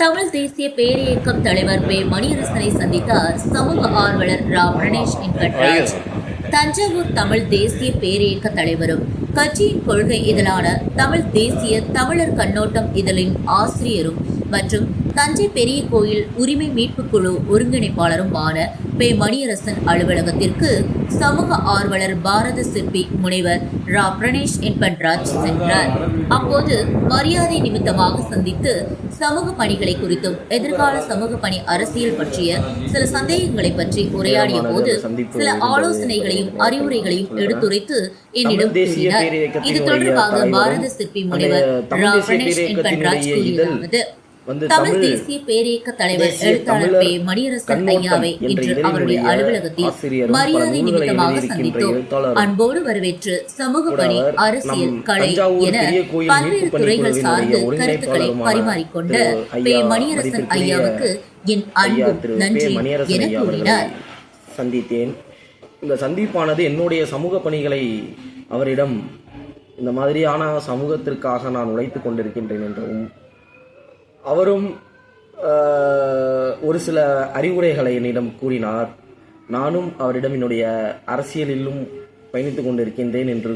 தமிழ் தேசிய பேரியக்கம் தலைவர் பே மணியரசனை சந்தித்தார் சமூக ஆர்வலர் ரா பிரணேஷ் வெங்கட்ராஜ். தஞ்சாவூர் தமிழ் தேசிய பேரியக்க தலைவரும் கட்சியின் கொள்கை இதழான தமிழ் தேசிய தமிழர் கண்ணோட்டம் இதழின் ஆசிரியரும் மற்றும் தஞ்சை பெரிய கோயில் உரிமை மீட்புக் குழு ஒருங்கிணைப்பாளருமான பே மணியரசன் அலுவலகத்திற்கு சமூக ஆர்வலர் பாரத சிற்பி முனைவர் ரா பிரணேஷ் என்பன்ராஜ் சென்றார். அப்போது மரியாதை நிமித்தமாக சந்தித்து சமூக பணிகளை குறித்தும் எதிர்கால சமூக பணி அரசியல் பற்றிய சில சந்தேகங்களை பற்றி உரையாடிய போது சில ஆலோசனைகளையும் அறிவுரைகளையும் எடுத்துரைத்து என்னிடம் கூறினார். இது தொடர்பாக பாரத சிற்பி முனைவர் ரா பிரணேஷ் என்பன்ராஜ் கூறியதாவது வந்து தமிழ் தேசிய பேரியக்க தலைவர் எழுத்தாளர் பே மணியரசன் ஐயாவை இன்று அவருடைய அலுவலகத்தில் மரியாதை நிமித்தமாக சந்தித்தோம். அன்போடு வரவேற்று சமூக பணி அரசியல் கலை என பல்வேறு துறைகள் சார்ந்து கருத்துக்களை பரிமாறிக்கொண்ட பே மணியரசன் ஐயாவுக்கு என் ஐயா அன்பும் திரு பே நன்றி என கூறினார். சந்தித்தேன். இந்த சந்திப்பானது என்னுடைய சமூக பணிகளை அவரிடம் இந்த மாதிரியான சமூகத்திற்காக நான் உழைத்துக் கொண்டிருக்கின்றேன் என்றும் அவரும் ஒரு சில அறிவுரைகளை என்னிடம் கூறினார். நானும் அவரிடம் என்னுடைய அரசியலிலும் பயணித்து கொண்டிருக்கின்றேன் என்று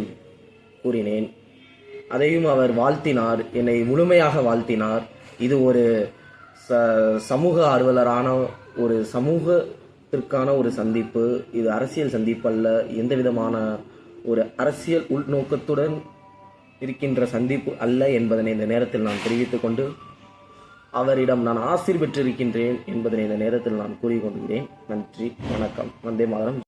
கூறினேன். அதையும் அவர் வாழ்த்தினார் என்னை முழுமையாக வாழ்த்தினார். இது ஒரு ச சமூக ஆர்வலரான ஒரு சமூகத்திற்கான ஒரு சந்திப்பு. இது அரசியல் சந்திப்பு அல்ல எந்த விதமான ஒரு அரசியல் உள்நோக்கத்துடன் இருக்கின்ற சந்திப்பு அல்ல என்பதனை இந்த நேரத்தில் நான் தெரிவித்துக்கொண்டு அவரிடம் நான் ஆசிர் பெற்றிருக்கின்றேன் என்பதனை இந்த நேரத்தில் நான் கூறிக்கொள்கிறேன். நன்றி வணக்கம். வந்தே மாதரம்.